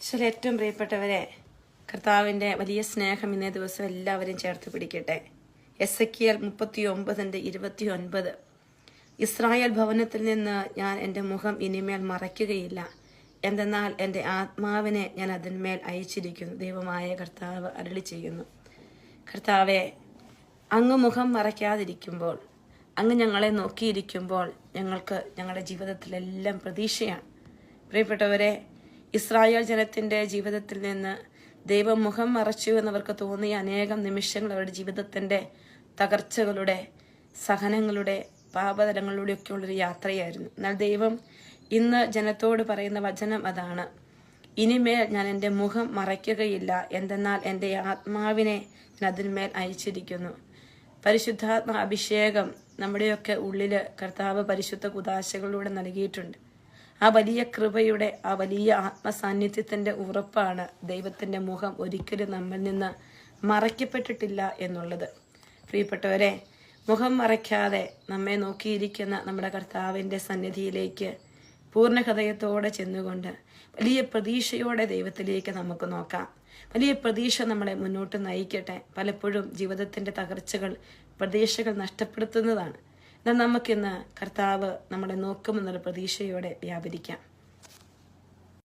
ഈശ്വര ഏറ്റവും പ്രിയപ്പെട്ടവരെ കർത്താവിന്റെ വലിയ സ്നേഹം ഇന്നേ ദിവസം എല്ലാവരും ചേർത്ത് പിടിക്കട്ടെ. എസ് എ കിയൽ മുപ്പത്തി ഒമ്പതിന്റെ ഇരുപത്തി ഒൻപത് ഇസ്രായേൽ ഭവനത്തിൽ നിന്ന് ഞാൻ എന്റെ മുഖം ഇനിമേൽ മറയ്ക്കുകയില്ല. എന്തെന്നാൽ എന്റെ ആത്മാവിനെ ഞാൻ അതിന്മേൽ അയച്ചിരിക്കുന്നു. ദൈവമായ കർത്താവ് അരളി ചെയ്യുന്നു. കർത്താവെ അങ്ങ് മുഖം മറയ്ക്കാതിരിക്കുമ്പോൾ അങ്ങ് ഞങ്ങളെ നോക്കിയിരിക്കുമ്പോൾ ഞങ്ങൾക്ക് ഞങ്ങളുടെ ജീവിതത്തിലെല്ലാം പ്രതീക്ഷയാണ്. പ്രിയപ്പെട്ടവരെ ഇസ്രായേൽ ജനത്തിന്റെ ജീവിതത്തിൽ നിന്ന് ദൈവം മുഖം മറച്ചു എന്നവർക്ക് തോന്നിയ അനേകം നിമിഷങ്ങൾ അവരുടെ ജീവിതത്തിന്റെ തകർച്ചകളുടെ സഹനങ്ങളുടെ ഉള്ളൊരു യാത്രയായിരുന്നു. എന്നാൽ ദൈവം ഇന്ന് ജനത്തോട് പറയുന്ന വചനം അതാണ്. ഇനിമേൽ ഞാൻ എന്റെ മുഖം മറയ്ക്കുകയില്ല. എന്തെന്നാൽ എന്റെ ആത്മാവിനെ ഞാൻ അതിന്മേൽ അയച്ചിരിക്കുന്നു. പരിശുദ്ധാത്മ അഭിഷേകം നമ്മുടെയൊക്കെ ഉള്ളിൽ കർത്താവ് പരിശുദ്ധ കുതാശകളിലൂടെ നൽകിയിട്ടുണ്ട്. ആ വലിയ കൃപയുടെ ആ വലിയ ആത്മസാന്നിധ്യത്തിന്റെ ഉറപ്പാണ് ദൈവത്തിന്റെ മുഖം ഒരിക്കലും നമ്മിൽ നിന്ന് മറയ്ക്കപ്പെട്ടിട്ടില്ല എന്നുള്ളത്. പ്രിയപ്പെട്ടവരെ മുഖം മറയ്ക്കാതെ നമ്മെ നോക്കിയിരിക്കുന്ന നമ്മുടെ കർത്താവിന്റെ സന്നിധിയിലേക്ക് പൂർണ ഹൃദയത്തോടെ ചെന്നുകൊണ്ട് വലിയ പ്രതീക്ഷയോടെ ദൈവത്തിലേക്ക് നമുക്ക് നോക്കാം. വലിയ പ്രതീക്ഷ നമ്മളെ മുന്നോട്ട് നയിക്കട്ടെ. പലപ്പോഴും ജീവിതത്തിന്റെ തകർച്ചകൾ പ്രതീക്ഷകൾ നഷ്ടപ്പെടുത്തുന്നതാണ്. എന്നാൽ നമുക്കിന്ന് കർത്താവ് നമ്മളെ നോക്കുമെന്നുള്ള പ്രതീക്ഷയോടെ വ്യാപരിക്കാം.